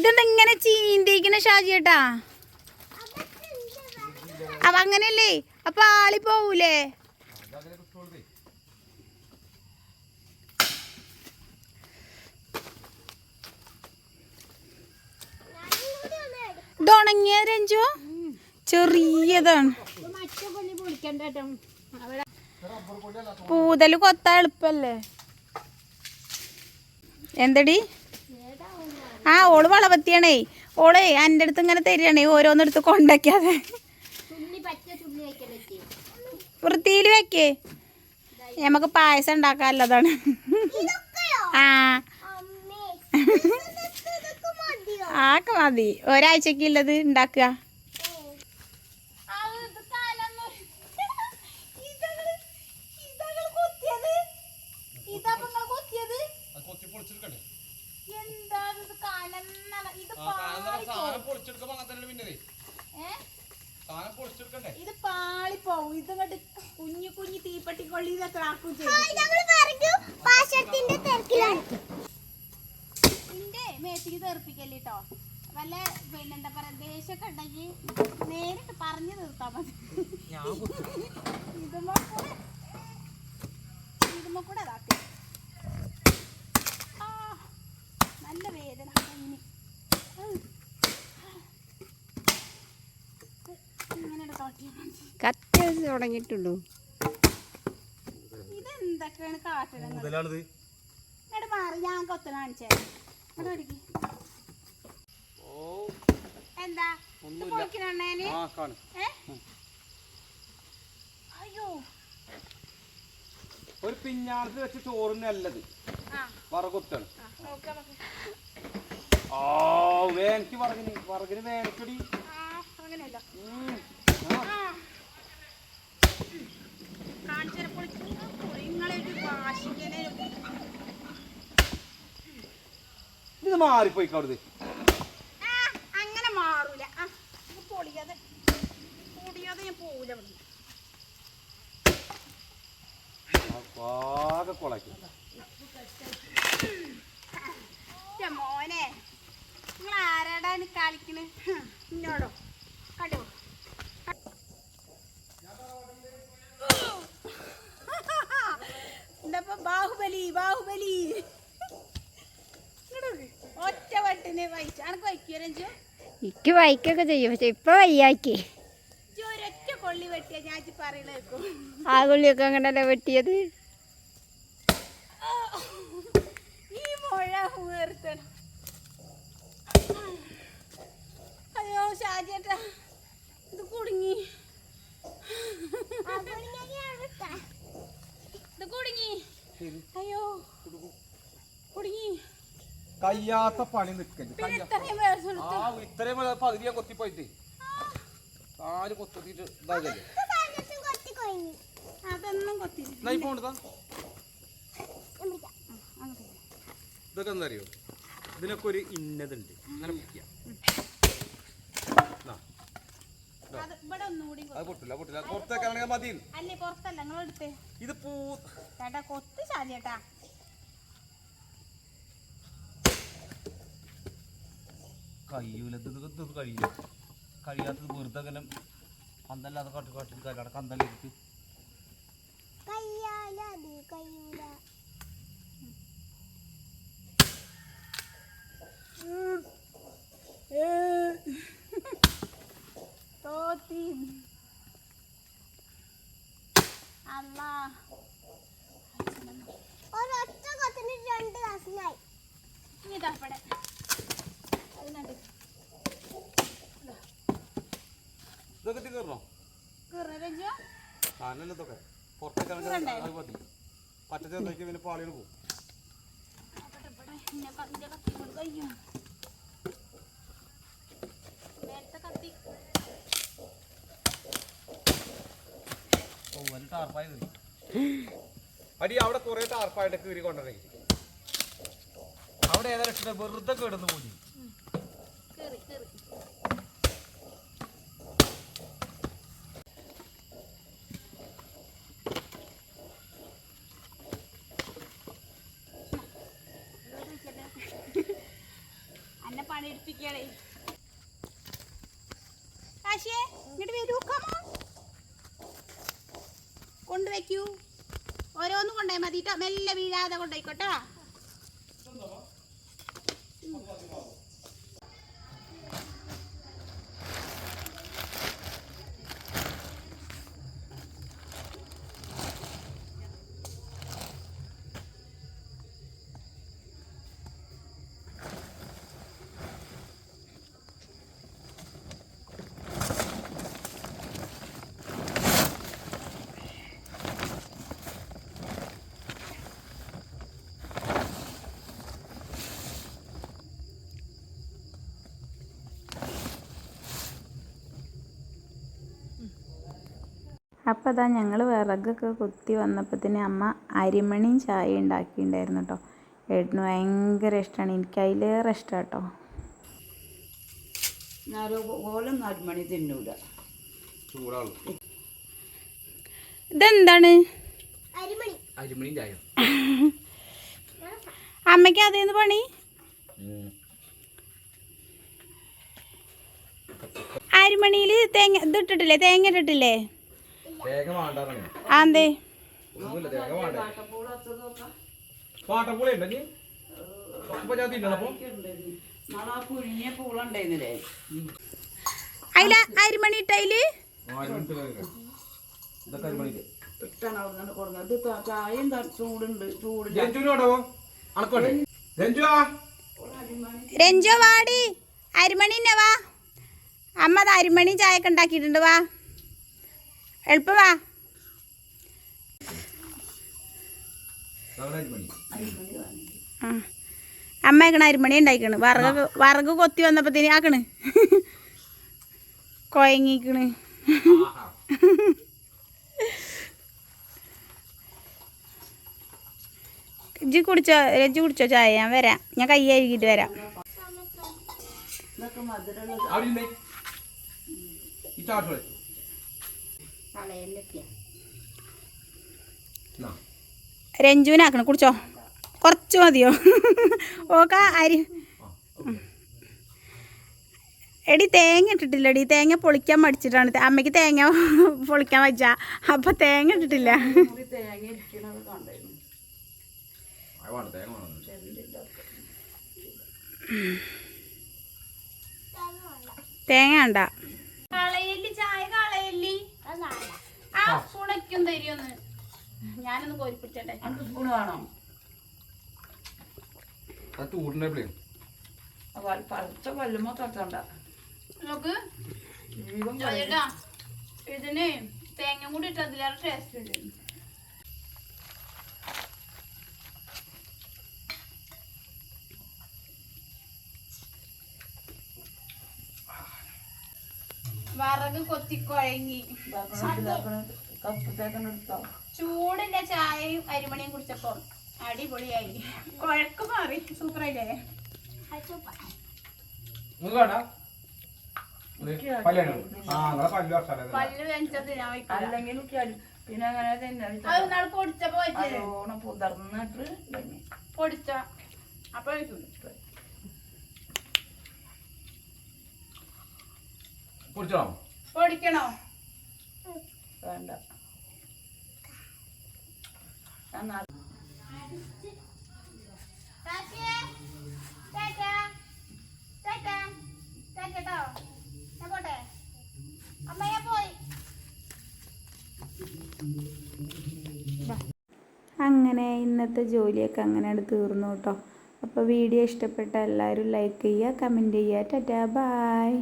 ഇതെന്താ ഇങ്ങനെ ചീന്തിക്കണ ഷാജിയേട്ടാ അപ്പൊ അങ്ങനെയല്ലേ? അപ്പൊ ആളി പോവൂലേ? ഇത് ഉണങ്ങിയ രഞ്ജു? ചെറിയതാണ്. പൂതൽ കൊത്താൻ എളുപ്പല്ലേ? എന്തടി? ആ ഓൾ വളപത്തിയാണേ ഓളെ എന്റെ അടുത്ത് ഇങ്ങനെ തരികയാണേ ഓരോന്നെടുത്ത് വെക്കലൊക്കെ വൃത്തിയിൽ വെക്കേ. നമുക്ക് പായസം ഉണ്ടാക്കാനുള്ളതാണ്. ആ. ആക്കെ മതി. ഒരാഴ്ചക്കുള്ളത് ഉണ്ടാക്കുക. ആക്കും ഇന്റെ മേത്തിക്ക് തെറിപ്പിക്കല്ലേ കേട്ടോ വല്ല പിന്നെന്താ പറയാ ദേഷ്യമൊക്കെ ഉണ്ടെങ്കിൽ നേരിട്ട് പറഞ്ഞു തീർത്താ മതി. ഇതുമ്മ കൂടെ ഇതുമ്മ കൂടെ അതാക്കി ആ നല്ല വേദന ഇനി? കത്തി തുടങ്ങിയിട്ടുണ്ടോ ഇതെന്തൊക്കെയാണ് കാട്ടണത് ഇങ്ങോട്ട് മാറി ഞാൻ കൊത്ത കാണിച്ചേ ഇങ്ങോട്ട് ഓടിക്ക്. ഓ. എന്താ? പൊളിക്കണേന് ആ കാണും. അയ്യോ. ഒരു പിഞ്ഞാണത്തിൽ വെച്ച് ചോറിന് നല്ലത്. ആ. വറകുത്താണ്. ആ വേനക്ക് വറകിന് വറകിന് വേനക്കടി ആ അങ്ങനെയല്ല ഉം. ആ. ആ കാണിച്ചാൽ പൊളിക്കുന്ന നിങ്ങളെ ഒരു വാശിങ്ങനെ ഇത് മാറിപ്പോയി അവിടുന്ന് ആ അങ്ങനെ മാറൂല. ആ ഇത് പൊളിയാതെ പൊടിയാതെ ഞാൻ പോവില്ല ഇവിടുന്ന്. ആകെ കൊളാക്കി മോനെ നിങ്ങൾ ആരാടാ കളിക്കണ്? ഹ്, ഇന്നോടോ. കണ്ടോ? എന്താ ബാഹുബലി ബാഹുബലി? എനിക്ക് വൈക്കൊക്കെ ചെയ്യും പക്ഷെ ഇപ്പൊ വയ്യാക്കി ആ കൊള്ളിയൊക്കെ അങ്ങനല്ലേ വെട്ടിയത്? അയ്യോ ഷാജേട്ടാ ഇത് കുടുങ്ങി. ഇത് കുടുങ്ങി. അയ്യോ കുടുങ്ങി. കയ്യാത്ത പണി നിക്കൽ ആ ഇത്രയും പകുതിയാ കൊത്തിപ്പോയിട്ട്. കാൽ കൊത്തിട്ട് ഇതാകല്ലേ ഇതൊക്കെ എന്തറിയോ ഇതിനൊക്കെ ഒരു ഇന്നതുണ്ട്. അങ്ങനെ മുക്കിയ അത് പൊട്ടില്ല പൊട്ടില്ല. പുറത്തേക്കാണെങ്കിൽ മതി ഇത് പൂ കൊത്തി കൊത്ത് ഷാജേട്ടാ കഴിയൂല ഇത് കഴിയില്ല. കഴിയാത്തത് വെറുതെ അങ്ങനെ പന്തല്ലാതെ കാട്ടി കാട്ടി കല്ലട കന്തലേക്ക് തോത്തി അല്ലാ ഒരൊറ്റ കൊത്തിന് രണ്ട് ദിവസമായി ഇനി ഇതാ ഇവിടെ. സാധനമല്ല ഇതൊക്കെ. പുറത്തേക്കാണെങ്കിൽ അത് മതി. പച്ച ചെറുതാക്കി പിന്നെ പാളികൾ പോകും. അടി അവിടെ കുറെ ടാർപ്പായിട്ട് കീറി കൊണ്ടുവരേ അവിടെ ഏതാ രക്ഷിത വെറുതെ കേടുന്നു പോയി കീറി കീറി അന്നെ പണിയെടുപ്പിക്കണേ കാശിയെ ഇങ്ങോട്ട് വരൂ കമോൺ കൊണ്ടുവയ്ക്കൂ. ഓരോന്നും കൊണ്ടുപോയി മതി ട്ടോ. മെല്ലെ വീഴാതെ കൊണ്ടുപോയിക്കോട്ടോ. അപ്പോൾ അതാ ഞങ്ങൾ വിറകൊക്കെ കുത്തി വന്നപ്പോഴത്തേന് അമ്മ അരിമണിയും ചായ ഉണ്ടാക്കിയിട്ടുണ്ടായിരുന്നു കേട്ടോ ഏട്ടന് ഭയങ്കര ഇഷ്ടമാണ് എനിക്ക് അതിലേറെ ഇഷ്ടം കേട്ടോ നാലുമണി തിന്നൂല. ഇതെന്താണ്? അരിമണി. അമ്മയ്ക്ക് അതേന്ന് പണി? അരിമണിയിൽ തേങ്ങ ഇതിട്ടിട്ടില്ലേ തേങ്ങ ഇട്ടിട്ടില്ലേ? തേങ്ങ വേണ്ടാറാണ് ആ എന്തേ? ഒന്നുമില്ല തേങ്ങ വേണ്ട. പാട്ടപ്പൂളി ഉണ്ടോ നീ അപ്പൊ ഞാൻ തിന്നണപ്പോ നാളെ ആ പുഴുങ്ങിയ പൂളുണ്ടായിരുന്നില്ലേ അതില അരിമണി ഇട്ടതിൽ രഞ്ജു വാടി. അരിമണി വാ. അമ്മ അത് അരിമണി ചായ ഒക്കെ ഉണ്ടാക്കിയിട്ടുണ്ട് വാ. എളുപ്പം വാ. നാളെ അരിമണി ആ. അമ്മ ആക്കണ അരിമണി ഉണ്ടായിക്കണ്. വറക് വറക് കൊത്തി വന്നപ്പത്തിന് ആക്കണ്. കൊയങ്ങിക്കണ്. ഇജ്ജ് കുടിച്ചോ? രജ്ജ് കുടിച്ചോ ചായ? ഞാൻ വരാം. ഞാൻ കൈ കഴുകിയിട്ട് വരാം. ഇതൊക്കെ മധുരമുള്ള രഞ്ജുവിനാക്കണം കുടിച്ചോ? കുറച്ച് മതിയോ? ഓക്ക അരി. എടി തേങ്ങ ഇട്ടിട്ടില്ല എടി തേങ്ങ പൊളിക്കാൻ മടിച്ചിട്ടാണ്. അമ്മയ്ക്ക് തേങ്ങ പൊളിക്കാൻ വെച്ച. അപ്പൊ തേങ്ങ ഇട്ടിട്ടില്ല. മുറി തേങ്ങ ഇരിക്കണത് കണ്ടായിരുന്നു അത് വേണ്ട തേങ്ങ വേണം തേങ്ങ വേണ്ട കളയല്ലി ചായ കളയല്ലി ആ സുണയ്ക്കും തരുമെന്ന് ഞാനൊന്ന് കോരി പിടിച്ചട്ടെ അനക്ക് സ്പൂണ് വേണോ. അത് ചൂടിനെ പഴുത്ത കൊല്ലുമ്പോ തട്ടണ്ട. ചോദിട്ടാ ഇതിന് തേങ്ങ കൂടി ഇട്ട് അതിലേറെ ടേസ്റ്റ് വരും വറക് കൊത്തി കുഴങ്ങി. ചൂടിന്റെ ചായയും അരിമണിയും കുടിച്ചപ്പോ അടിപൊളിയായി. കുഴക്ക് മാറി. സൂപ്പറായില്ലേ? പല്ല് ഞാൻ അല്ലെങ്കിൽ പിന്നെ അങ്ങനെ തന്നെ. പൊടിച്ചപ്പോ പുതർന്നിട്ട് പൊടിച്ച. അപ്പൊ വെക്കും കുടിച്ചോ പൊടിക്കണോ വേണ്ട അങ്ങനെ ഇന്നത്തെ ജോലിയൊക്കെ അങ്ങനെ തീർന്നു കേട്ടോ. അപ്പോൾ വീഡിയോ ഇഷ്ടപ്പെട്ട എല്ലാവരും ലൈക്ക് ചെയ്യുക കമന്റ് ചെയ്യുക. ടാറ്റാ ബായ്